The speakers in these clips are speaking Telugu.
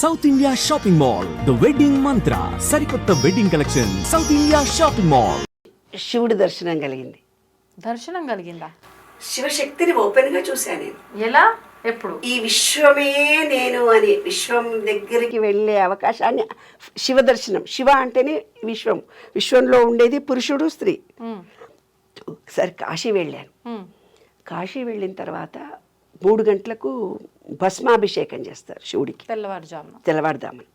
South India shopping mall the wedding mantra సరికొత్త wedding collection South India shopping mall శివుడి దర్శనం కలిగింది. దర్శనం కలిగిందా? శివశక్తిని ఓపెన్గా చూశాను నేను. ఎలా? ఎప్పుడు? ఈ విశ్వమే నేను అని విశ్వం దగ్గరికి వెళ్ళే అవకాశాన్ని శివ దర్శనం శివ అంటేనే విశ్వం. విశ్వంలో ఉండేది పురుషుడు స్త్రీ. ఒకసారి కాశీ వెళ్ళాను. కాశీ వెళ్ళిన తర్వాత మూడు గంటలకు భస్మాభిషేకం చేస్తారు శివుడికి. తెల్లవారుజామున. తెల్లవారుదామని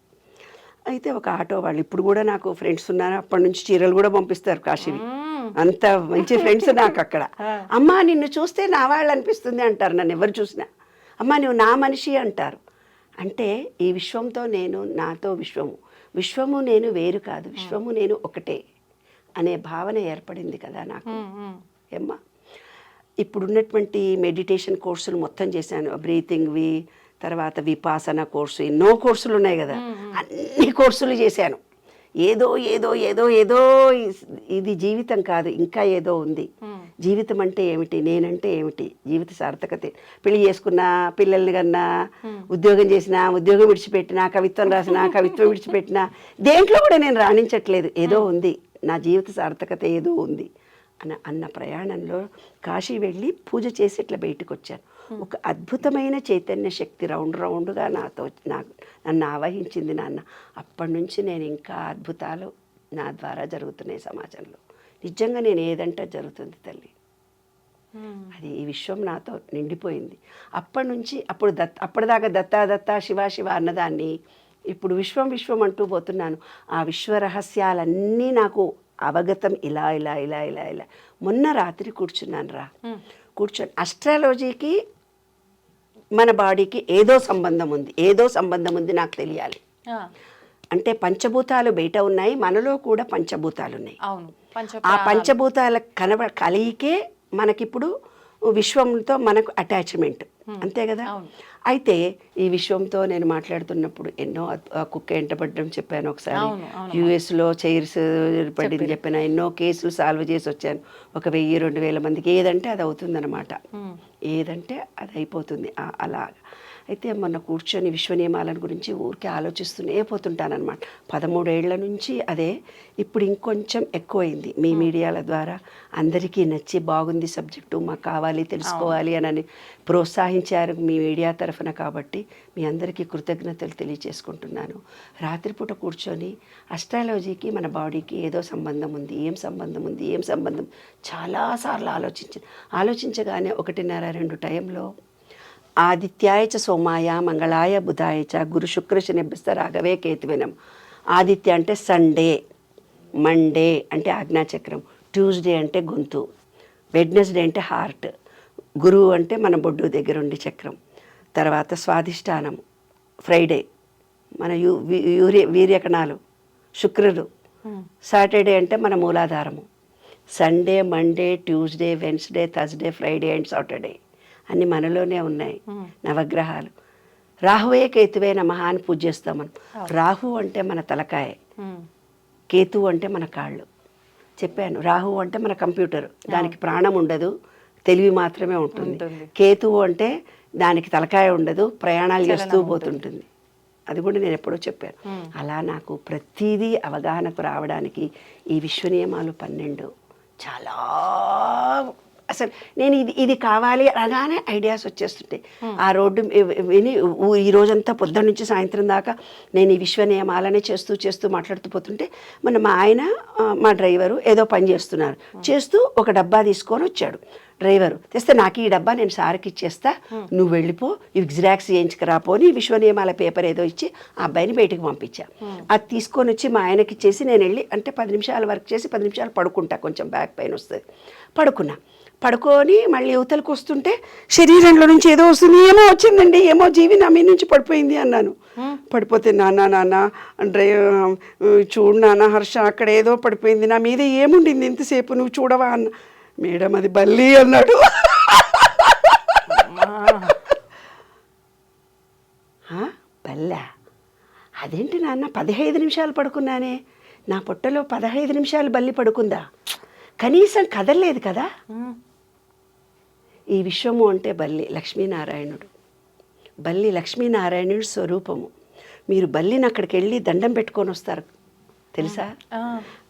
అయితే ఒక ఆటో వాళ్ళు ఇప్పుడు కూడా నాకు ఫ్రెండ్స్ ఉన్నారు అప్పటి నుంచి చీరలు కూడా పంపిస్తారు కాశీవి. అంత మంచి ఫ్రెండ్స్ నాకు అక్కడ. అమ్మా నిన్ను చూస్తే నా వాళ్ళు అనిపిస్తుంది అంటారు నన్ను ఎవరు చూసినా. అమ్మా నువ్వు నా మనిషి అంటారు. అంటే ఈ విశ్వంతో నేను నాతో విశ్వము. విశ్వము నేను వేరు కాదు విశ్వము నేను ఒకటే అనే భావన ఏర్పడింది కదా నాకు. ఏమ్మా? ఇప్పుడున్నటువంటి మెడిటేషన్ కోర్సులు మొత్తం చేశాను. బ్రీతింగ్వి తర్వాత విపాసన కోర్సు ఎన్నో కోర్సులు ఉన్నాయి కదా. అన్ని కోర్సులు చేశాను. ఏదో ఏదో ఏదో ఏదో ఇది జీవితం కాదు ఇంకా ఏదో ఉంది. జీవితం అంటే ఏమిటి? నేనంటే ఏమిటి? జీవిత సార్థకత. పెళ్ళి చేసుకున్నా పిల్లల్ని కన్నా ఉద్యోగం చేసినా ఉద్యోగం విడిచిపెట్టినా కవిత్వం రాసినా కవిత్వం విడిచిపెట్టినా దేంట్లో కూడా నేను రాణించట్లేదు. ఏదో ఉంది. నా జీవిత సార్థకత ఏదో ఉంది. అన్న అన్న ప్రయాణంలో కాశీ వెళ్ళి పూజ చేసి ఇట్లా బయటకు వచ్చాను ఒక అద్భుతమైన చైతన్య శక్తి రౌండ్ రౌండ్గా నాతో నాకు నన్ను ఆవహించింది నాన్న. అప్పటి నుంచి నేను ఇంకా అద్భుతాలు నా ద్వారా జరుగుతున్నాయి సమాజంలో. నిజంగా నేను ఏదంటే జరుగుతుంది తల్లి. అది ఈ విశ్వం నాతో నిండిపోయింది. అప్పటి నుంచి అప్పుడు దత్ అప్పటిదాకా దత్తా దత్తా శివ శివ అన్నదాన్ని ఇప్పుడు విశ్వం విశ్వం అంటూ పోతున్నాను. ఆ విశ్వ రహస్యాలన్నీ నాకు అవగతం ఇలా ఇలా ఇలా ఇలా ఇలా. మొన్న రాత్రి కూర్చున్నాను రా. కూర్చొని అస్ట్రాలజీకి మన బాడీకి ఏదో సంబంధం ఉంది. ఏదో సంబంధం ఉంది నాకు తెలియాలి. అంటే పంచభూతాలు బయట ఉన్నాయి మనలో కూడా పంచభూతాలు ఉన్నాయి. ఆ పంచభూతాల కనబ కలిగికే మనకిప్పుడు విశ్వంతో మనకు అటాచ్మెంట్ అంతే కదా. అయితే ఈ విశ్వంతో నేను మాట్లాడుతున్నప్పుడు ఎన్నో కుక్క ఎంటపడడం చెప్పాను ఒకసారి. యుఎస్లో చైర్స్ పడింది చెప్పిన ఎన్నో కేసులు సాల్వ్ చేసి వచ్చాను. ఒక వెయ్యి రెండు వేల మందికి. ఏదంటే అది అవుతుందన్నమాట. ఏదంటే అది అయిపోతుంది. అలా అయితే మొన్న కూర్చొని విశ్వ నియమాలను గురించి ఊరికే ఆలోచిస్తూనే పోతుంటానన్నమాట. పదమూడేళ్ళ నుంచి అదే. ఇప్పుడు ఇంకొంచెం ఎక్కువైంది. మీ మీడియాల ద్వారా అందరికీ నచ్చి బాగుంది సబ్జెక్టు మాకు కావాలి తెలుసుకోవాలి అని ప్రోత్సహించారు మీ మీడియా తరఫున కాబట్టి మీ అందరికీ కృతజ్ఞతలు తెలియజేసుకుంటున్నాను. రాత్రిపూట కూర్చొని అస్ట్రాలజీకి మన బాడీకి ఏదో సంబంధం ఉంది ఏం సంబంధం ఉంది ఏం సంబంధం చాలాసార్లు ఆలోచించాను ఆలోచించగానే ఒకటిన్నర రెండు టైంలో ఆదిత్యాయ చ సోమాయ మంగళాయ బుధాయ చ గురు శుక్ర శనిభ్యస్త రాఘవే కేతువినం ఆదిత్య అంటే సండే మండే అంటే ఆజ్ఞాచక్రం ట్యూస్డే అంటే గొంతు వెడ్నెస్డే అంటే హార్ట్ గురువు అంటే మన బొడ్డు దగ్గర ఉండి చక్రం తర్వాత స్వాధిష్టానం ఫ్రైడే మన యూ యూరి వీర్యకణాలు శుక్రుడు సాటర్డే అంటే మన మూలాధారము Sunday Monday Tuesday Wednesday Thursday Friday and Saturday అన్ని మనలోనే ఉన్నాయి. నవగ్రహాలు. రాహువే కేతువే నమః అని పూజ చేస్తాం మనం. రాహు అంటే మన తలకాయ. కేతు అంటే మన కాళ్ళు. చెప్పాను రాహు అంటే మన కంప్యూటర్. దానికి ప్రాణం ఉండదు తెలివి మాత్రమే ఉంటుంది. కేతువు అంటే దానికి తలకాయ ఉండదు ప్రయాణాలు చేస్తూ పోతుంటుంది. అది కూడా నేను ఎప్పుడో చెప్పాను. అలా నాకు ప్రతిదీ అవగాహనకు రావడానికి ఈ విశ్వ నియమాలు పన్నెండు చాలా అసలు నేను ఇది ఇది కావాలి అనగానే ఐడియాస్ వచ్చేస్తుంటాయి. ఆ రోడ్డు విని ఈ రోజంతా పొద్దున్న నుంచి సాయంత్రం దాకా నేను ఈ విశ్వ నియమాలనే చేస్తూ చేస్తూ మాట్లాడుతూ పోతుంటే మన మా ఆయన మా డ్రైవరు ఏదో పని చేస్తున్నారు. చేస్తూ ఒక డబ్బా తీసుకొని వచ్చాడు. డ్రైవరు తెస్తే నాకు ఈ డబ్బా నేను సార్కి ఇచ్చేస్తా. నువ్వు వెళ్ళిపో ఇవి జిరాక్స్ చేయించుకురా అని విశ్వ నియమాల పేపర్ ఏదో ఇచ్చి ఆ అబ్బాయిని బయటకు పంపించా. అది తీసుకొని వచ్చి మా ఆయనకి ఇచ్చేసి నేను వెళ్ళి అంటే పది నిమిషాలు వర్క్ చేసి పది నిమిషాలు పడుకుంటా కొంచెం బ్యాక్ పెయిన్ వస్తుంది. పడుకున్నా. పడుకొని మళ్ళీ యువతలకు వస్తుంటే శరీరంలో నుంచి ఏదో వస్తుంది ఏమో వచ్చిందండి ఏమో జీవి నా మీద నుంచి పడిపోయింది అన్నాను. పడిపోతే నాన్న నాన్న డ్రై చూడు నాన్న హర్ష అక్కడ ఏదో పడిపోయింది నా మీద ఏముండింది ఇంతసేపు నువ్వు చూడవా అన్న. మేడం అది బల్లి అన్నాడు. "హా? బల్లా? అదేంటి నాన్న పదిహేను నిమిషాలు పడుకున్నానే? నా పొట్టలో పదహైదు నిమిషాలు బల్లి పడుకుందా? కనీసం కదలలేదు కదా. ఈ విశ్వము అంటే బల్లి లక్ష్మీనారాయణుడు. బల్లి లక్ష్మీనారాయణుడి స్వరూపము. మీరు బల్లిని అక్కడికి వెళ్ళి దండం పెట్టుకొని వస్తారు. తెలుసా?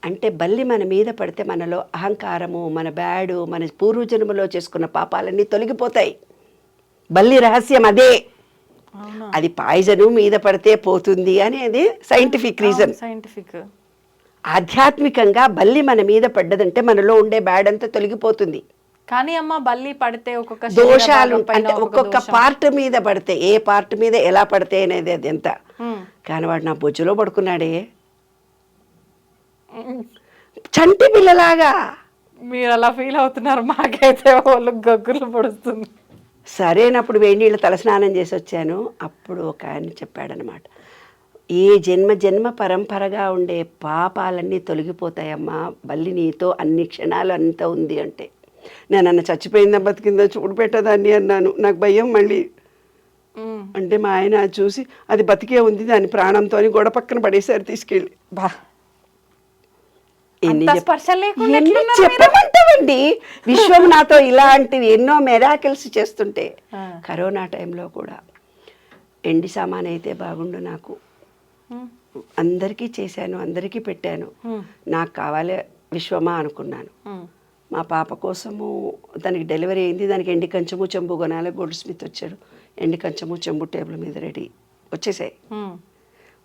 అంటే బల్లి మన మీద పడితే మనలో అహంకారము మన బ్యాడు మన పూర్వజన్మలో చేసుకున్న పాపాలన్నీ తొలగిపోతాయి. బల్లి రహస్యం అదే. అది పాయిజను మీద పడితే పోతుంది అనేది సైంటిఫిక్ రీజన్ సైంటిఫిక్ ఆధ్యాత్మికంగా బల్లి మన మీద పడ్డదంటే మనలో ఉండే బ్యాడ్ అంతా తొలగిపోతుంది. కానీ అమ్మ బల్లి పడితే ఒక్కొక్క దోషాలు అంటే ఒక్కొక్క. పార్ట్ మీద పడితే ఏ పార్ట్ మీద ఎలా పడితే అనేది అది ఎంత. కానీ వాడు నా బొజ్జులో పడుకున్నాడే. చంటి పిల్లలాగా. మీరు అలా ఫీల్ అవుతున్నారు మాకైతే వాళ్ళు గగ్గులు పొడుస్తుంది. సరైనప్పుడు వేడి నీళ్ళు తలస్నానం చేసి వచ్చాను. అప్పుడు ఒక ఆయన చెప్పాడనమాట ఏ జన్మ జన్మ పరంపరగా ఉండే పాపాలన్నీ తొలగిపోతాయమ్మా బల్లి నీతో అన్ని క్షణాలు అంత ఉంది అంటే నేను అన్న చచ్చిపోయిందా బతికిందా చూడు పెట్టదాన్ని అన్నాను నాకు భయం మళ్ళీ. అంటే మా ఆయన చూసి అది బతికే ఉంది దాని ప్రాణంతో అని గోడ పక్కన పడేసారు తీసుకెళ్ళి బా ఎన్ని అంత చెప్- స్పర్శ లేకుండా ఎన్ని ఎట్లున్నారు మీరు? చెప్పమంటావండి విశ్వం నాతో ఇలాంటివి ఎన్నో మెరాకిల్స్ చేస్తుంటే. కరోనా టైంలో కూడా ఎండి సామాన్ అయితే బాగుండు నాకు. అందరికీ చేశాను అందరికీ పెట్టాను. నాకు కావాలి విశ్వమా అనుకున్నాను. మా పాప కోసము దానికి డెలివరీ అయింది. దానికి ఎండి కంచము చెంబు కొనాలి గోల్డ్ స్మిత్ వచ్చాడు. ఎండి కంచము చెంబు టేబుల్ మీద రెడీ వచ్చేసాయి.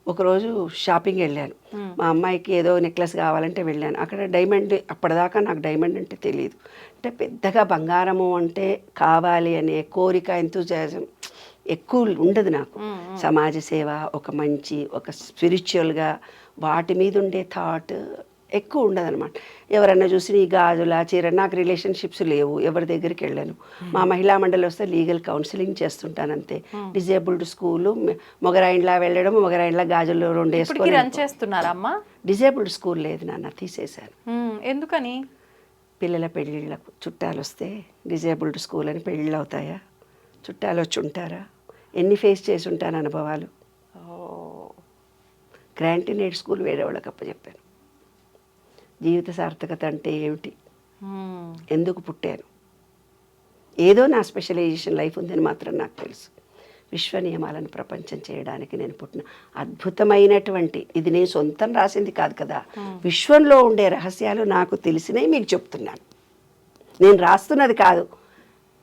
ఒకరోజు షాపింగ్ వెళ్ళాను. మా అమ్మాయికి ఏదో నెక్లెస్ కావాలంటే వెళ్ళాను. అక్కడ డైమండ్ అప్పటిదాకా నాకు డైమండ్ అంటే తెలియదు అంటే పెద్దగా బంగారము అంటే కావాలి అనే కోరిక ఎంతూజాజం ఎక్కువ ఉండదు నాకు. సమాజ సేవ ఒక మంచి ఒక స్పిరిచువల్గా వాటి మీద ఉండే థాట్ ఎక్కువ ఉండదు అనమాట ఎవరన్నా చూసి నీ గాజుల చీర నాకు రిలేషన్షిప్స్ లేవు ఎవరి దగ్గరికి వెళ్ళాను. మా మహిళా మండలి వస్తే లీగల్ కౌన్సిలింగ్ చేస్తుంటాను అంతే. డిజేబుల్డ్ స్కూలు మొగరాయిండ్లా వెళ్ళడం మొగరాయిండ్లా గాజులు రెండు అమ్మ డిజేబుల్డ్ స్కూల్ లేదు నాన్న తీసేశాను. ఎందుకని? పిల్లల పెళ్ళిళ్ళకు చుట్టాలు వస్తే డిజేబుల్డ్ స్కూల్ అని పెళ్ళిళ్ళు అవుతాయా చుట్టాలు వచ్చి ఉంటారా? ఎన్ని ఫేస్ చేసి ఉంటాను అనుభవాలు? ఓ. గ్రాంటినేట్ స్కూల్ వేరే వాళ్ళకి అప్పచెప్పాను. జీవిత సార్థకత అంటే ఏమిటి. ఎందుకు పుట్టాను? ఏదో నా స్పెషలైజేషన్ లైఫ్ ఉందని మాత్రం నాకు తెలుసు. విశ్వ నియమాలను ప్రపంచం చేయడానికి నేను పుట్టిన అద్భుతమైనటువంటి ఇది నేను సొంతం రాసింది కాదు కదా. విశ్వంలో ఉండే రహస్యాలు నాకు తెలిసినవి మీకు చెప్తున్నాను. నేను రాస్తున్నది కాదు.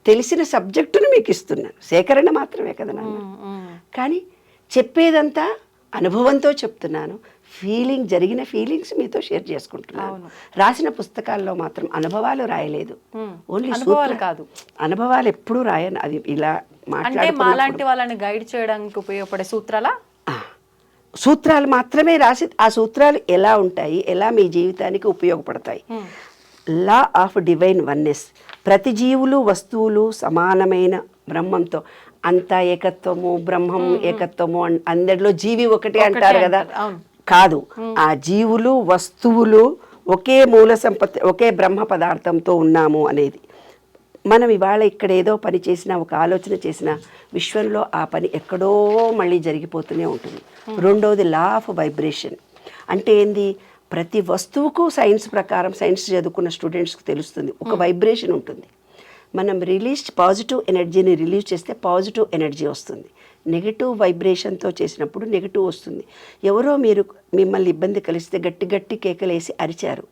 తెలిసిన సబ్జెక్టును మీకు ఇస్తున్నాను సేకరణ మాత్రమే కదా నాన్న. కానీ చెప్పేదంతా అనుభవంతో చెప్తున్నాను. ఫీలింగ్ జరిగిన ఫీలింగ్స్ మీతో షేర్ చేసుకుంటున్నాను. రాసిన పుస్తకాల్లో మాత్రం అనుభవాలు రాయలేదు. ఓన్లీ అనుభవాలు కాదు. అనుభవాలు ఎప్పుడూ రాయను. అది ఇలా అంటే మాలాంటి వాళ్ళని గైడ్ చేయడానికి ఉపయోగపడే సూత్రాలా? సూత్రాలు మాత్రమే రాసి ఆ సూత్రాలు ఎలా ఉంటాయి ఎలా మీ జీవితానికి ఉపయోగపడతాయి. Law of divine oneness. ప్రతి జీవులు వస్తువులు సమానమైన బ్రహ్మంతో. అంతా ఏకత్వము బ్రహ్మం ఏకత్వము అందరిలో జీవి ఒకటే అంటారు కదా. కాదు. ఆ జీవులు వస్తువులు ఒకే మూల సంపత్తి ఒకే బ్రహ్మ పదార్థంతో ఉన్నాము అనేది. మనం ఇవాళ ఇక్కడ ఏదో పని చేసినా ఒక ఆలోచన చేసినా విశ్వంలో ఆ పని ఎక్కడో మళ్ళీ జరిగిపోతూనే ఉంటుంది. రెండవది లా ఆఫ్ వైబ్రేషన్. అంటే ఏంది? ప్రతి వస్తువుకు సైన్స్ ప్రకారం సైన్స్ చదువుకున్న స్టూడెంట్స్కి తెలుస్తుంది. ఒక వైబ్రేషన్ ఉంటుంది. మనం రిలీజ్ పాజిటివ్ ఎనర్జీని రిలీజ్ చేస్తే పాజిటివ్ ఎనర్జీ వస్తుంది. నెగిటివ్ వైబ్రేషన్తో చేసినప్పుడు నెగిటివ్ వస్తుంది. ఎవరో మీరు మిమ్మల్ని ఇబ్బంది కలిస్తే గట్టి గట్టి కేకలేసి అరిచారు.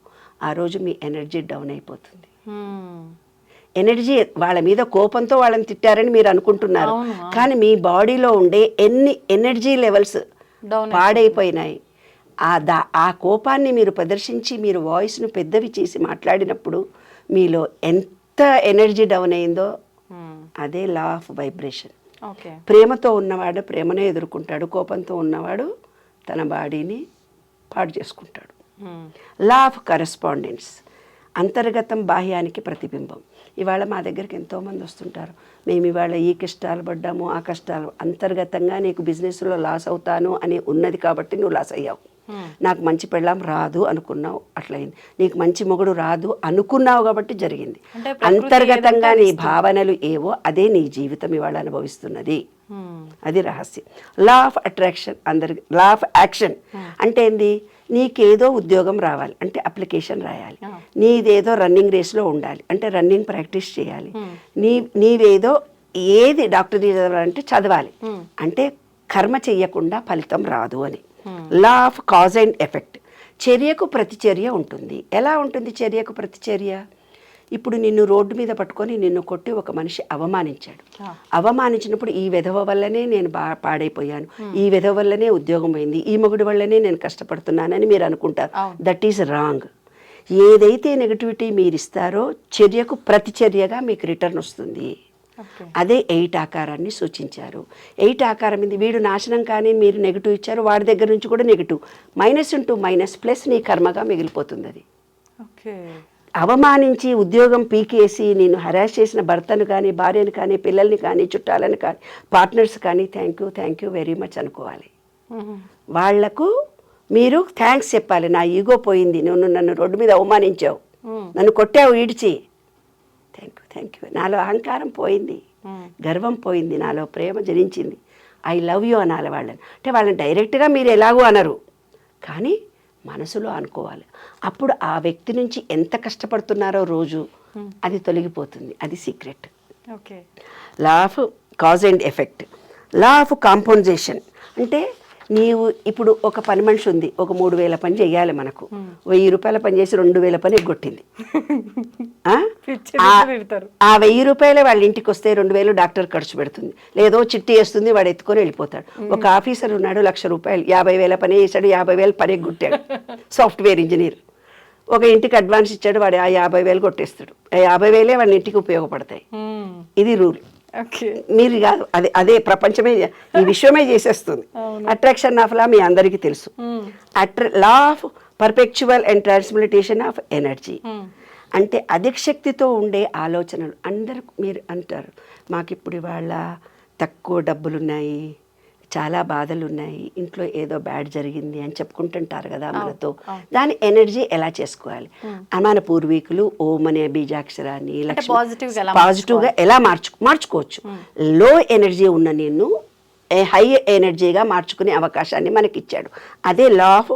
ఆ రోజు మీ ఎనర్జీ డౌన్ అయిపోతుంది. ఎనర్జీ వాళ్ళ మీద కోపంతో వాళ్ళని తిట్టారని మీరు అనుకుంటున్నారు. కానీ మీ బాడీలో ఉండే ఎన్ని ఎనర్జీ లెవెల్స్ పాడైపోయినాయి. ఆ దా ఆ కోపాన్ని మీరు ప్రదర్శించి మీరు వాయిస్ను పెద్దవి చేసి మాట్లాడినప్పుడు మీలో ఎంత ఎనర్జీ డౌన్ అయిందో. అదే లా ఆఫ్ వైబ్రేషన్. ప్రేమతో ఉన్నవాడు ప్రేమనే ఎదుర్కొంటాడు కోపంతో ఉన్నవాడు తన బాడీని పాడు చేసుకుంటాడు. లా ఆఫ్ కరెస్పాండెన్స్ అంతర్గతం బాహ్యానికి ప్రతిబింబం. ఇవాళ మా దగ్గరికి ఎంతోమంది వస్తుంటారు. మేము ఇవాళ ఈ కష్టాలు పడ్డాము ఆ కష్టాలు అంతర్గతంగా నీకు బిజినెస్లో లాస్ అవుతాను అని ఉన్నది కాబట్టి నువ్వు లాస్ అయ్యావు. నాకు మంచి పెళ్ళాం రాదు అనుకున్నావు అట్లయింది. నీకు మంచి మొగుడు రాదు అనుకున్నావు కాబట్టి జరిగింది. అంతర్గతంగా నీ భావనలు ఏవో అదే నీ జీవితం ఇవాళ అనుభవిస్తున్నది. అది రహస్యం. లా ఆఫ్ అట్రాక్షన్ అందరికి లా ఆఫ్ యాక్షన్ అంటే ఏంది? నీకేదో ఉద్యోగం రావాలి అంటే అప్లికేషన్ రాయాలి. నీదేదో రన్నింగ్ రేస్లో ఉండాలి అంటే రన్నింగ్ ప్రాక్టీస్ చేయాలి. నీ నీవేదో ఏది డాక్టర్ చదవాలంటే చదవాలి. అంటే కర్మ చెయ్యకుండా ఫలితం రాదు అని. Law of cause and effect. చర్యకు ప్రతిచర్య ఉంటుంది. ఎలా ఉంటుంది చర్యకు ప్రతిచర్య? ఇప్పుడు నిన్ను రోడ్డు మీద పట్టుకొని నిన్ను కొట్టి ఒక మనిషి అవమానించాడు. అవమానించినప్పుడు ఈ విధవ వల్లనే నేను బా పాడైపోయాను. ఈ విధవ వల్లనే ఉద్యోగం పోయింది. ఈ మొగుడు వల్లనే నేను కష్టపడుతున్నానని మీరు అనుకుంటారు. దట్ ఈస్ రాంగ్ ఏదైతే నెగటివిటీ మీరు ఇస్తారో చర్యకు ప్రతిచర్యగా మీకు రిటర్న్ వస్తుంది. అదే ఎయిట్ ఆకారాన్ని సూచించారు. ఎయిట్ ఆకారం ఇది వీడు నాశనం కానీ మీరు నెగిటివ్ ఇచ్చారు వాడి దగ్గర నుంచి కూడా negative. Minus into minus plus నీ కర్మగా మిగిలిపోతుంది అది. ఓకే అవమానించి ఉద్యోగం పీకేసి నేను హరాస్ చేసిన భర్తను కానీ భార్యను కానీ పిల్లల్ని కానీ చుట్టాలను కానీ పార్ట్నర్స్ కానీ thank you thank you very much అనుకోవాలి. వాళ్ళకు మీరు థ్యాంక్స్ చెప్పాలి. నా ఈగో పోయింది. నువ్వు నన్ను రోడ్డు మీద అవమానించావు. నన్ను కొట్టావు ఈడ్చి. థ్యాంక్ యూ నాలో అహంకారం పోయింది. గర్వం పోయింది. నాలో ప్రేమ జరించింది ఐ లవ్ యూ అనాలి వాళ్ళని. అంటే వాళ్ళని డైరెక్ట్గా మీరు ఎలాగో అనరు. కానీ మనసులో అనుకోవాలి. అప్పుడు ఆ వ్యక్తి నుంచి ఎంత కష్టపడుతున్నారో రోజు అది తొలగిపోతుంది. అది secret okay. Law of cause and effect law of compensation అంటే నీవు ఇప్పుడు ఒక పని మనిషి ఉంది ఒక మూడు వేల పని చేయాలి మనకు. వెయ్యి రూపాయల పని చేసి రెండు వేల పని ఎగ్గొట్టింది. ఆ? వెయ్యి రూపాయలే వాళ్ళ ఇంటికి వస్తే రెండు వేలు డాక్టర్ ఖర్చు పెడుతుంది. లేదో చిట్టి వేస్తుంది వాడు ఎత్తుకొని వెళ్ళిపోతాడు. ఒక ఆఫీసర్ ఉన్నాడు లక్ష రూపాయలు యాభై వేల పని చేశాడు యాభై వేలు పని ఎగ్గొట్టాడు. Software engineer. ఒక ఇంటికి అడ్వాన్స్ ఇచ్చాడు వాడు ఆ యాభై వేలు కొట్టేస్తాడు. ఆ యాభై వేలే వాళ్ళ ఇంటికి ఉపయోగపడతాయి. ఇది రూల్. మీరు కాదు అదే అదే ప్రపంచమే ఈ విశ్వమే చేసేస్తుంది. అట్రాక్షన్ ఆఫ్ లా మీ అందరికీ తెలుసు. అట్ర law of perpetual and transmutation of energy అంటే అధిక శక్తితో ఉండే ఆలోచనలు. అందరు మీరు అంటారు మాకు ఇప్పుడు ఇవాళ తక్కువ డబ్బులు ఉన్నాయి చాలా బాధలు ఉన్నాయి ఇంట్లో ఏదో బ్యాడ్ జరిగింది అని చెప్పుకుంటుంటారు కదా మనతో. దాని ఎనర్జీ ఎలా చేసుకోవాలి? మన పూర్వీకులు ఓం అనే బీజాక్షరాన్ని పాజిటివ్గా ఎలా మార్చు మార్చుకోవచ్చు. లో ఎనర్జీ ఉన్న నిన్ను హై ఎనర్జీగా మార్చుకునే అవకాశాన్ని మనకి ఇచ్చాడు అదే law of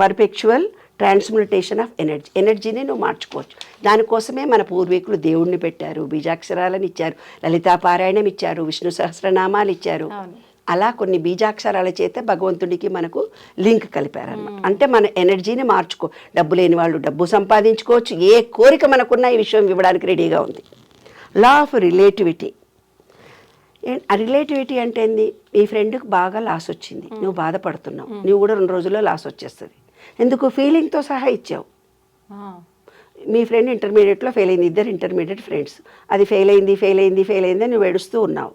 perpetual transmutation of energy ఎనర్జీని నువ్వు మార్చుకోవచ్చు. దానికోసమే మన పూర్వీకులు దేవుణ్ణి పెట్టారు బీజాక్షరాలను ఇచ్చారు లలితా పారాయణం ఇచ్చారు విష్ణు సహస్రనామాలు ఇచ్చారు. అలా కొన్ని బీజాక్షరాల చేత భగవంతుడికి మనకు లింక్ కలిపారన్నమాట. అంటే మన ఎనర్జీని మార్చుకో. డబ్బు లేని వాళ్ళు డబ్బు సంపాదించుకోవచ్చు. ఏ కోరిక మనకున్న ఈ విషయం ఇవ్వడానికి రెడీగా ఉంది. లా ఆఫ్ రిలేటివిటీ ఆ రిలేటివిటీ అంటే ఏంది? మీ ఫ్రెండ్కి బాగా లాస్ వచ్చింది. నువ్వు బాధపడుతున్నావు. నువ్వు కూడా రెండు రోజుల్లో లాస్ వచ్చేస్తుంది. ఎందుకు? ఫీలింగ్తో సహా ఇచ్చావు. మీ ఫ్రెండ్ ఇంటర్మీడియట్లో ఫెయిల్ అయింది ఇద్దరు ఇంటర్మీడియట్ ఫ్రెండ్స్. అది ఫెయిల్ అయింది ఫెయిల్ అయింది ఫెయిల్ అయింది అని నువ్వు ఏడుస్తూ ఉన్నావు.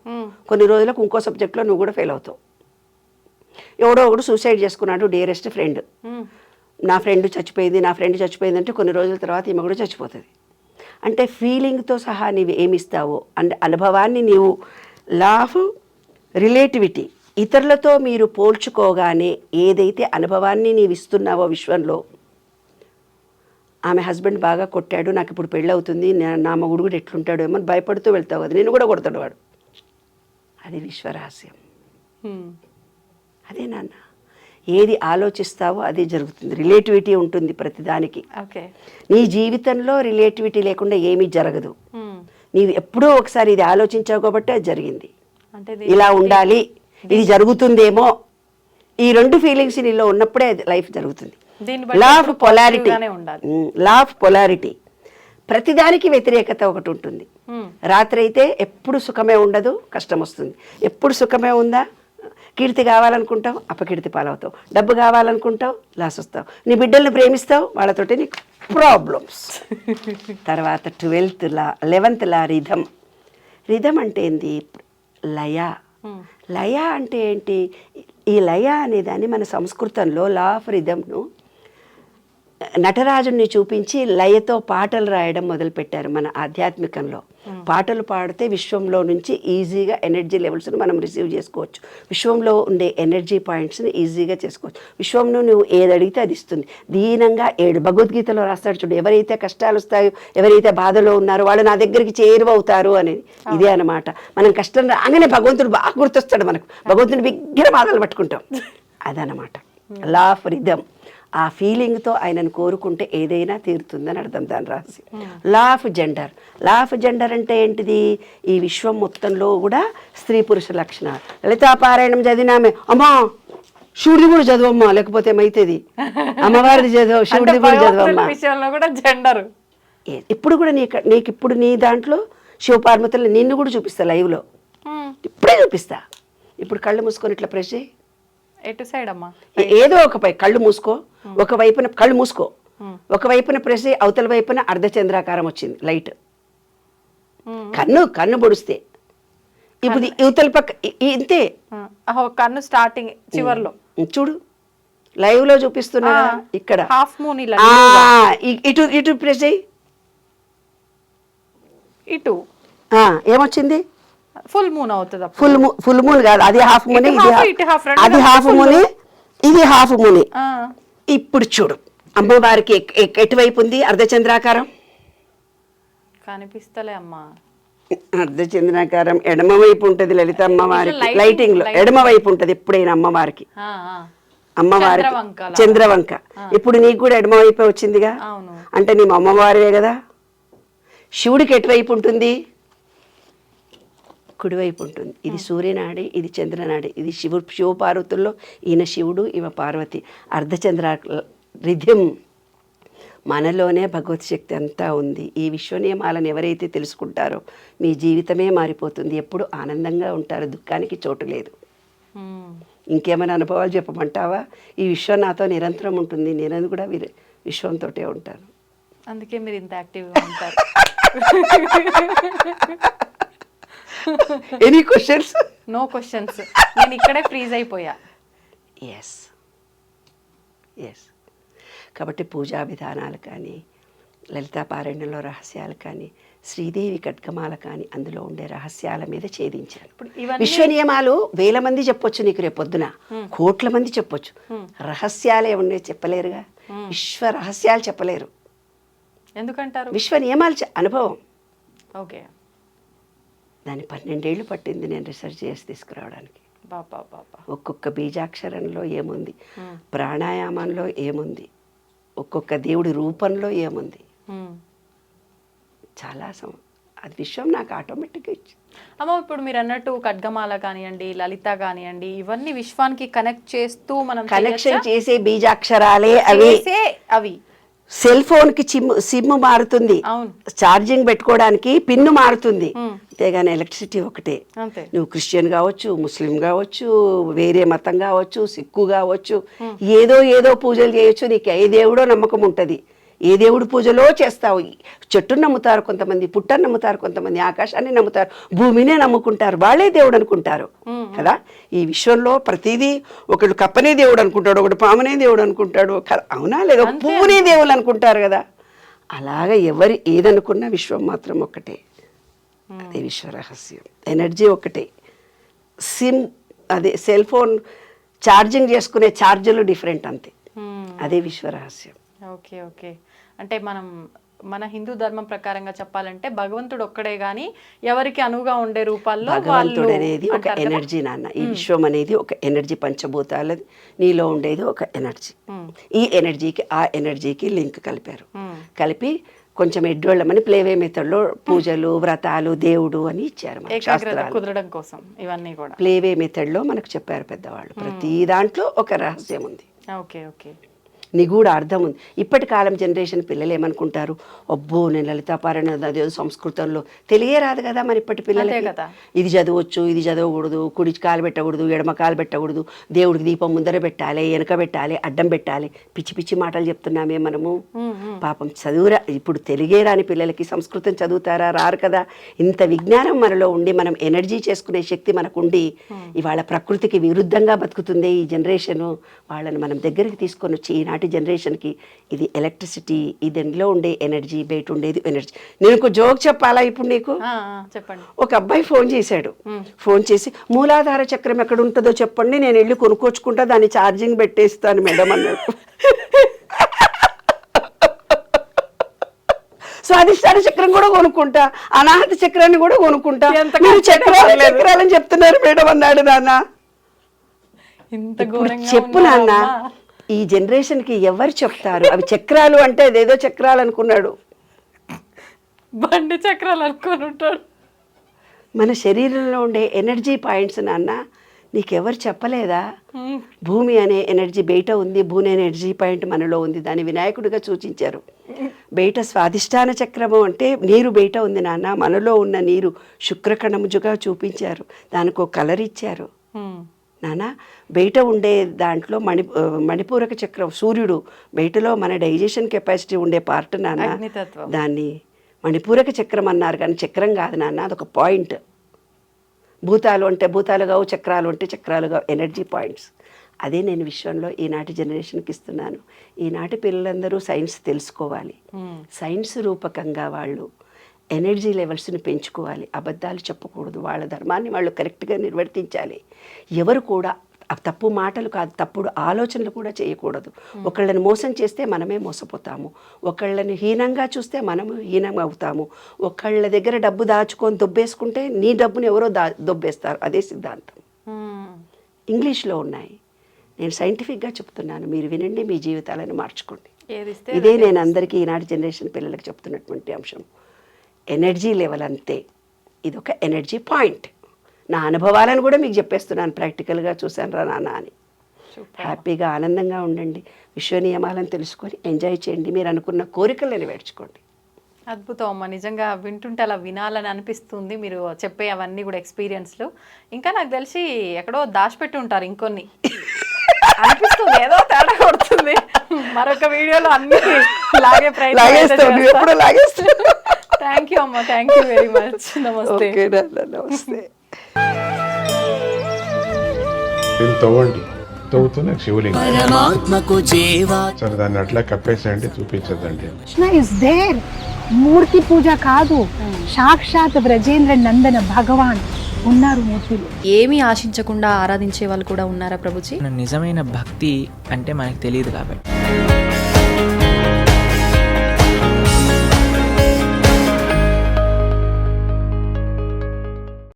కొన్ని రోజులకు ఇంకో సబ్జెక్ట్లో నువ్వు కూడా ఫెయిల్ అవుతావు. ఎవడో ఒకడు సూసైడ్ చేసుకున్నాడు డియరెస్ట్ ఫ్రెండ్. నా ఫ్రెండ్ చచ్చిపోయింది నా ఫ్రెండ్ చచ్చిపోయింది అంటే కొన్ని రోజుల తర్వాత ఈమె కూడా చచ్చిపోతుంది. అంటే ఫీలింగ్తో సహా నీవు ఏమిస్తావో అంటే అనుభవాన్ని నీవు లాఫ్ రిలేటివిటీ ఇతరులతో మీరు పోల్చుకోగానే ఏదైతే అనుభవాన్ని నీవు ఇస్తున్నావో విశ్వంలో ఆమె హస్బెండ్ బాగా కొట్టాడు నాకు ఇప్పుడు పెళ్ళి అవుతుంది నా- మగుడు కూడా ఎట్లుంటాడు ఏమో భయపడుతూ వెళ్తావు కదా నేను కూడా కొడతాడు వాడు. అది విశ్వరహస్యం. అదే నాన్న ఏది ఆలోచిస్తావో అదే జరుగుతుంది రిలేటివిటీ ఉంటుంది ప్రతిదానికి. ఓకే. నీ జీవితంలో రిలేటివిటీ లేకుండా ఏమీ జరగదు. నీవు ఎప్పుడో ఒకసారి ఇది ఆలోచించావు కాబట్టి అది జరిగింది. ఇలా ఉండాలి ఇది జరుగుతుందేమో ఈ రెండు ఫీలింగ్స్ నీలో ఉన్నప్పుడే లైఫ్ జరుగుతుంది. Law of polarity. Law of polarity ప్రతిదానికి వ్యతిరేకత ఒకటి ఉంటుంది. రాత్రి అయితే ఎప్పుడు సుఖమే ఉండదు కష్టం వస్తుంది. ఎప్పుడు సుఖమే ఉందా? కీర్తి కావాలనుకుంటావు అపకీర్తి పాలవుతావు. డబ్బు కావాలనుకుంటావు లాస్ వస్తావు. నీ బిడ్డల్ని ప్రేమిస్తావు వాళ్ళతోటి నీకు ప్రాబ్లమ్స్ తర్వాత twelfth law eleventh law rhythm rhythm అంటే ఏంది? లయ. లయ అంటే ఏంటి? ఈ లయ అనేదాన్ని మన సంస్కృతంలో లా ఆఫ్ రిధంను నటరాజుని చూపించి లయతో పాటలు రాయడం మొదలుపెట్టారు మన ఆధ్యాత్మికంలో. పాటలు పాడితే విశ్వంలో నుంచి ఈజీగా ఎనర్జీ లెవెల్స్ని మనం రిసీవ్ చేసుకోవచ్చు. విశ్వంలో ఉండే ఎనర్జీ పాయింట్స్ని ఈజీగా చేసుకోవచ్చు. విశ్వంలో నువ్వు ఏది అడిగితే అది ఇస్తుంది. దీనంగా ఏడు భగవద్గీతలో రాస్తాడు చూడు. ఎవరైతే కష్టాలు వస్తాయో ఎవరైతే బాధలో ఉన్నారో వాళ్ళు నా దగ్గరికి చేరువవుతారు అనేది ఇదే అన్నమాట. మనం కష్టం రాగానే భగవంతుడు బాగా గుర్తొస్తాడు మనకు. భగవంతుని బిగ్గర బాధలు పట్టుకుంటాం. అదనమాట లా ఆఫ్ రిధమ్ ఆ ఫీలింగ్తో ఆయనను కోరుకుంటే ఏదైనా తీరుతుందని అర్థం దాని రాసి law of gender law of gender అంటే ఏంటిది? ఈ విశ్వం మొత్తంలో కూడా స్త్రీ పురుష లక్షణాలు. లలితాపారాయణం చదివినామే అమ్మా శివుడిది కూడా చదవమ్మా లేకపోతే ఏమైతుంది అమ్మవారిది చదవ శివుడిది కూడా చదవమ్మా. విషయంలో కూడా జెండర్ ఇప్పుడు కూడా నీకు నీకు ఇప్పుడు నీ దాంట్లో శివపార్వతులు నిన్ను కూడా చూపిస్తా లైవ్లో. ఇప్పుడే చూపిస్తా. ఇప్పుడు కళ్ళు మూసుకొని ఇట్లా ప్రెస్ చేయి. ఎటు సైడ్ అమ్మా? ఏదో ఒక పై కళ్ళు మూసుకో. ఒక వైపున కళ్ళు మూసుకో. ఒక వైపున ప్రెస్ అవతల వైపున అర్ధచంద్రాకారం వచ్చింది లైట్. కన్ను కన్ను పొడిస్తే. ఇప్పుడు యువతల పక్క ఇంతే. కన్ను స్టార్టింగ్ చివర్లో. చూడు. లైవ్లో చూపిస్తున్నా ఇక్కడ. హాఫ్ మూన్ ఇటు ఇటు ప్రెస్. ఇటు. ఏమొచ్చింది? ఫుల్ మూన్ అవుతుంది ఫుల్ ఫుల్ మూన్ కాదు. అది హాఫ్ మూని అది హాఫ్. మూని ఇది హాఫ్ మూని ఇప్పుడు చూడు. అమ్మవారికి ఎటువైపు ఉంది? అర్ధచంద్రాకారం? కనిపిస్తలే అమ్మా. అర్ధచంద్రాకారం ఎడమ వైపు ఉంటుంది లలిత అమ్మవారికి. లైటింగ్లో. ఎడమ వైపు ఉంటుంది ఎప్పుడైనా అమ్మవారికి. అమ్మవారికి. చంద్రవంక ఇప్పుడు నీకు కూడా ఎడమ వైపే వచ్చిందిగా? అంటే నీ అమ్మవారే కదా? శివుడికి ఎటువైపు ఉంటుంది? కుడివైపు ఉంటుంది ఇది సూర్యనాడి ఇది చంద్రనాడి. ఇది శివుడు శివపార్వతుల్లో ఈయన శివుడు ఈమె పార్వతి. అర్ధచంద్ర రిథిం మనలోనే భగవత్ శక్తి అంతా ఉంది. ఈ విశ్వ నియమాలను ఎవరైతే తెలుసుకుంటారో మీ జీవితమే మారిపోతుంది. ఎప్పుడు ఆనందంగా ఉంటారు. దుఃఖానికి చోటు లేదు. ఉమ్. ఇంకేమైనా అనుభవాలు చెప్పమంటావా? ఈ విశ్వం నాతో నిరంతరం ఉంటుంది. నేను కూడా విశ్వంతోటే ఉంటాను. అందుకే మీరు ఇంత యాక్టివ్గా ఉంటారు. ఎనీ క్వశ్చన్స్ నో క్వశ్చన్స్ నేను ఇక్కడే ఫ్రీజ్ అయిపోయా. ఎస్ ఎస్ కాబట్టి పూజా విధానాలు కానీ లలితా పారాయణంలో రహస్యాలు కానీ శ్రీదేవి కట్కమాల కానీ అందులో ఉండే రహస్యాల మీద ఛేదించాను. విశ్వ నియమాలు వేల మంది చెప్పొచ్చు నీకు రేపు పొద్దున. కోట్ల మంది చెప్పొచ్చు. రహస్యాలు ఏమన్నా చెప్పలేరుగా. విశ్వ రహస్యాలు చెప్పలేరు. ఎందుకంటారు? విశ్వ నియమాలు అనుభవం. ఓకే. దాన్ని పన్నెండేళ్ళు పట్టింది నేను రీసెర్చ్ చేసి తీసుకురావడానికి. బాబా బాబా. ఒక్కొక్క బీజాక్షరంలో ఏముంది? ప్రాణాయామంలో ఏముంది? ఒక్కొక్క దేవుడి రూపంలో ఏముంది. చాలా సం అది విశ్వం నాకు ఆటోమేటిక్గా ఇచ్చింది అమ్మ ఇప్పుడు మీరు అన్నట్టు ఖడ్గమాల కానివ్వండి లలిత కానివ్వండి ఇవన్నీ విశ్వానికి కనెక్ట్ చేస్తూ మనం కనెక్షన్? చేసే బీజాక్షరాలే అవి. అవి. సెల్ ఫోన్కి సిమ్ సిమ్ మారుతుంది ఛార్జింగ్ పెట్టుకోవడానికి పిన్ను మారుతుంది. అంతేగాని ఎలక్ట్రిసిటీ ఒకటే. నువ్వు క్రిస్టియన్ కావచ్చు ముస్లిం కావచ్చు వేరే మతం కావచ్చు సిక్కు కావచ్చు ఏదో ఏదో పూజలు చేయొచ్చు నీకు ఏ దేవుడో నమ్మకం ఉంటుంది. ఏ దేవుడి పూజలో చేస్తావు? చెట్టును నమ్ముతారు కొంతమంది పుట్టను నమ్ముతారు కొంతమంది ఆకాశాన్ని నమ్ముతారు భూమినే నమ్ముకుంటారు. వాళ్ళే దేవుడు అనుకుంటారు. కదా? ఈ విశ్వంలో ప్రతిదీ ఒకడు కప్పనే దేవుడు అనుకుంటాడు ఒకడు పామునే దేవుడు అనుకుంటాడు. అవునా? లేదా పువ్వునే దేవుళ్ళు అనుకుంటారు కదా? అలాగ ఎవరు ఏదనుకున్నా విశ్వం మాత్రం ఒక్కటే. అదే విశ్వ రహస్యం. ఎనర్జీ ఒకటే సిమ్ అదే సెల్ ఫోన్ ఛార్జింగ్ చేసుకునే ఛార్జర్లు డిఫరెంట్ అంతే. అదే విశ్వ రహస్యం. Okay okay. అంటే మనం మన హిందూ ధర్మం ప్రకారంగా చెప్పాలంటే భగవంతుడు ఒక్కడే గాని ఎవరికి అనువుగా ఉండే రూపాల్లో భగవంతుడు అనేది ఒక? ఎనర్జీ నాన్న. ఈ విశ్వం అనేది ఒక ఎనర్జీ పంచభూతాలది. నీలో ఉండేది ఒక ఎనర్జీ. ఈ ఎనర్జీకి ఆ ఎనర్జీకి లింక్ కలిపారు. కలిపి కొంచెం ఎడ్డోళ్ళమని ప్లేవే మెథడ్లో పూజలు వ్రతాలు దేవుడు అని ఇచ్చారు కుదరడం కోసం ఇవన్నీ కూడా. ప్లేవే మెథడ్లో మనకు చెప్పారు పెద్దవాళ్ళు. ప్రతి దాంట్లో ఒక రహస్యం ఉంది. Okay okay. నిగూఢ అర్థం ఉంది. ఇప్పటి కాలం జనరేషన్ పిల్లలు ఏమనుకుంటారు? అబ్బో నేను లలితాపారాయణ అదేదో సంస్కృతంలో తెలియే రాదు కదా మరి ఇప్పటి పిల్లలకి. కదా. ఇది చదవచ్చు ఇది చదవకూడదు కుడి కాలు పెట్టకూడదు ఎడమ కాలు పెట్టకూడదు దేవుడికి దీపం ముందర పెట్టాలి వెనక పెట్టాలి అడ్డం పెట్టాలి. పిచ్చి పిచ్చి మాటలు చెప్తున్నామే మనము. పాపం చదువురా ఇప్పుడు తెలిగే రాని పిల్లలకి సంస్కృతం చదువుతారా? రారు కదా. ఇంత విజ్ఞానం మనలో ఉండి మనం ఎనర్జీ చేసుకునే శక్తి మనకు ఉండి ఇవాళ ప్రకృతికి విరుద్ధంగా బతుకుతుంది ఈ జనరేషను. వాళ్ళని మనం దగ్గరికి తీసుకొని వచ్చి ఈనాటి జనరేషన్కి ఇది ఎలక్ట్రిసిటీ ఇది ఇందులో ఉండే ఎనర్జీ బయట ఉండేది ఎనర్జీ. నేను ఒక జోక్ చెప్పాలా ఇప్పుడు నీకు? చెప్పండి. ఒక అబ్బాయి ఫోన్ చేశాడు. ఫోన్ చేసి మూలాధార చక్రం ఎక్కడ ఉంటుందో చెప్పండి నేను వెళ్ళి కొనుక్కొచ్చుకుంటా దాన్ని ఛార్జింగ్ పెట్టేస్తాను మేడం అన్నాడు. స్వాధిష్టాన చక్రం కూడా కొనుక్కుంటా అనాహత చక్రాన్ని కూడా కొనుక్కుంటా. మీరు చక్రాలు. చక్రాలని చెప్తున్నారు మేడం అన్నాడు నాన్న. చెప్పు నాన్న? ఈ జనరేషన్కి ఎవరు చెప్తారు? అవి చక్రాలు అంటే అదేదో చక్రాలు అనుకున్నాడు. బండి చక్రాలు అనుకొని ఉంటాడు. మన శరీరంలో ఉండే ఎనర్జీ పాయింట్స్ నాన్న నీకెవరు చెప్పలేదా? భూమి అనే ఎనర్జీ బయట ఉంది భూమి అనే ఎనర్జీ పాయింట్ మనలో ఉంది దాన్ని వినాయకుడిగా సూచించారు. బయట స్వాదిష్టాన చక్రము అంటే నీరు బయట ఉంది నాన్న మనలో ఉన్న నీరు శుక్రకణముజుగా చూపించారు దానికి ఒక కలర్ ఇచ్చారు. నానా బయట ఉండే దాంట్లో మణి మణిపూరక చక్రం సూర్యుడు బయటలో మన డైజెషన్ కెపాసిటీ ఉండే పార్ట్ నాన్న. దాన్ని మణిపూరక చక్రం అన్నారు కానీ చక్రం కాదు నాన్న అదొక పాయింట్. భూతాలు అంటే భూతాలు కావు చక్రాలు అంటే చక్రాలు కావు ఎనర్జీ పాయింట్స్. అదే నేను విశ్వంలో ఈనాటి జనరేషన్కి ఇస్తున్నాను. ఈనాటి పిల్లలందరూ సైన్స్ తెలుసుకోవాలి. సైన్స్ రూపకంగా వాళ్ళు ఎనర్జీ లెవెల్స్ని పెంచుకోవాలి. అబద్ధాలు చెప్పకూడదు. వాళ్ళ ధర్మాన్ని వాళ్ళు కరెక్ట్గా నిర్వర్తించాలి. ఎవరు కూడా తప్పు మాటలు కాదు తప్పుడు ఆలోచనలు కూడా చేయకూడదు. ఒకళ్ళని మోసం చేస్తే మనమే మోసపోతాము. ఒకళ్ళని హీనంగా చూస్తే మనము హీనం అవుతాము ఒకళ్ళ దగ్గర డబ్బు దాచుకొని దొబ్బేసుకుంటే నీ డబ్బుని ఎవరో దా దొబ్బేస్తారు. అదే సిద్ధాంతం. ఇంగ్లీష్లో ఉన్నాయి. నేను సైంటిఫిక్గా చెప్తున్నాను. మీరు వినండి మీ జీవితాలను మార్చుకోండి. ఇదే నేను అందరికీ ఈనాటి జనరేషన్ పిల్లలకు చెప్తున్నటువంటి అంశం. ఎనర్జీ లెవెల్ అంతే. ఇది ఒక ఎనర్జీ పాయింట్. నా అనుభవాలను కూడా మీకు చెప్పేస్తున్నాను ప్రాక్టికల్గా చూశాను రా నాన్న అని. హ్యాపీగా ఆనందంగా ఉండండి. విశ్వ నియమాలను తెలుసుకొని ఎంజాయ్ చేయండి. మీరు అనుకున్న కోరికలు నెరవేర్చుకోండి అద్భుతం అమ్మ. నిజంగా వింటుంటే అలా వినాలని అనిపిస్తుంది మీరు చెప్పే అవన్నీ కూడా ఎక్స్పీరియన్స్లు. ఇంకా నాకు తెలిసి ఎక్కడో దాచిపెట్టి ఉంటారు ఇంకొన్ని. అనిపిస్తుంది. ఏదో తేడా కొడుతుంది. మరొక వీడియోలో అన్ని లాగే ఎప్పుడు లాగేస్తావు. థ్యాంక్ యూ అమ్మ. థ్యాంక్ యూ వెరీ మచ్ నమస్తే నమస్తే దీన్ని తవ్వండి. తవ్వుతూనే శివలింగం. సరే దాన్ని అట్లా కప్పేసేయండి చూపించదండి కృష్ణ ఇస్ దేర్ మూర్తి పూజ కాదు. సాక్షాత్ బ్రజేంద్ర నందన భగవాన్ ఉన్నారు మూర్తిలో. ఏమీ ఆశించకుండా ఆరాధించే వాళ్ళు కూడా ఉన్నారా ప్రభుజీ? నిజమైన భక్తి అంటే మనకు తెలియదు కాబట్టి.